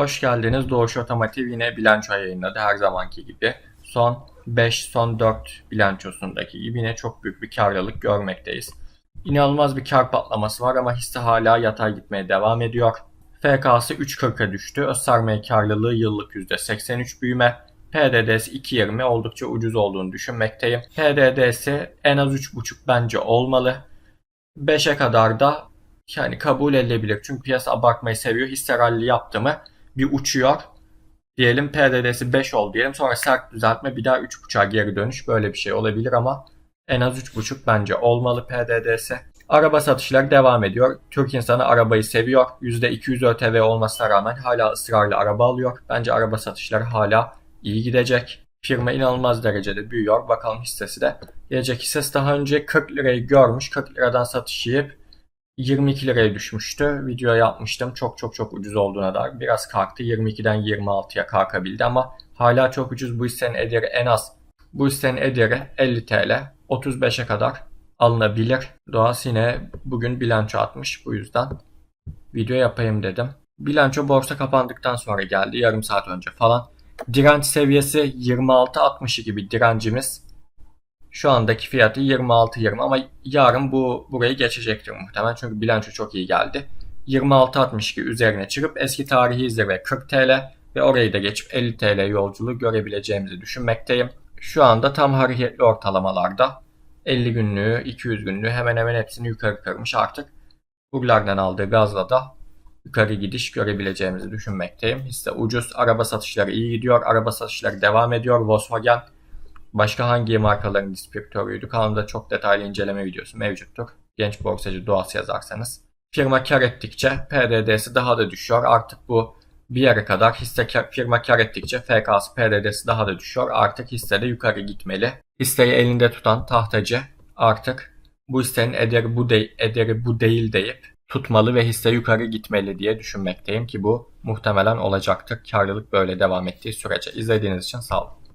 Hoş geldiniz. Doğuş Otomotiv yine bilanço yayınladı her zamanki gibi. Son 5, son 4 bilançosundaki gibi yine çok büyük bir karlılık görmekteyiz. İnanılmaz bir kar patlaması var ama hisse hala yatay gitmeye devam ediyor. FK'sı 3.40'a düştü. Özsermaye karlılığı yıllık %83 büyüme. PDD'si 2.20 oldukça ucuz olduğunu düşünmekteyim. PDD'si en az 3.5 bence olmalı. 5'e kadar da yani kabul edilebilir. Çünkü piyasa abartmayı seviyor. Hisse rally yaptı mı bir uçuyor. Diyelim PDD'si 5 oldu diyelim. Sonra sert düzeltme bir daha 3.5'a geri dönüş. Böyle bir şey olabilir ama en az 3.5 bence olmalı PDD'si. Araba satışları devam ediyor. Türk insanı arabayı seviyor. %200 ÖTV olmasına rağmen hala ısrarla araba alıyor. Bence araba satışları hala iyi gidecek. Firma inanılmaz derecede büyüyor. Bakalım hissesi de. Gelecek hissesi daha önce 40 lirayı görmüş. 40 liradan satış yiyip 22 liraya düşmüştü. Video yapmıştım. Çok çok çok ucuz olduğuna dair. Biraz kalktı. 22'den 26'ya kalkabildi ama hala çok ucuz. Bu hissenin ederi en az. Bu hissenin ederi 50 TL. 35'e kadar alınabilir. Doğas yine bugün bilanço atmış. Bu yüzden video yapayım dedim. Bilanço borsa kapandıktan sonra geldi. Yarım saat önce falan. Direnç seviyesi 26.62 bir direncimiz. Şu andaki fiyatı 26.20 ama yarın bu burayı geçecektir muhtemelen. Çünkü bilanço çok iyi geldi. 26.62 üzerine çıkıp eski tarihi zirve 40 TL ve orayı da geçip 50 TL yolculuğu görebileceğimizi düşünmekteyim. Şu anda tam hareketli ortalamalarda 50 günlüğü, 200 günlüğü hemen hemen hepsini yukarı kırmış artık. Buralardan aldığı gazla da yukarı gidiş görebileceğimizi düşünmekteyim. Hisse ucuz, araba satışları iyi gidiyor, araba satışları devam ediyor. Volkswagen Başka hangi markaların distribütörüydü? Kanalda çok detaylı inceleme videosu mevcuttur. Genç borsacı doğası yazarsanız. Firma kar ettikçe PDD'si daha da düşüyor. Artık bu bir yere kadar hisse kar, firma kar ettikçe FK'sı PDD'si daha da düşüyor. Artık hisse de yukarı gitmeli. Hisseyi elinde tutan tahtacı artık bu hissenin ederi bu, de, ederi bu değil deyip tutmalı ve hisse yukarı gitmeli diye düşünmekteyim ki bu muhtemelen olacaktır. Karlılık böyle devam ettiği sürece. İzlediğiniz için sağ olun.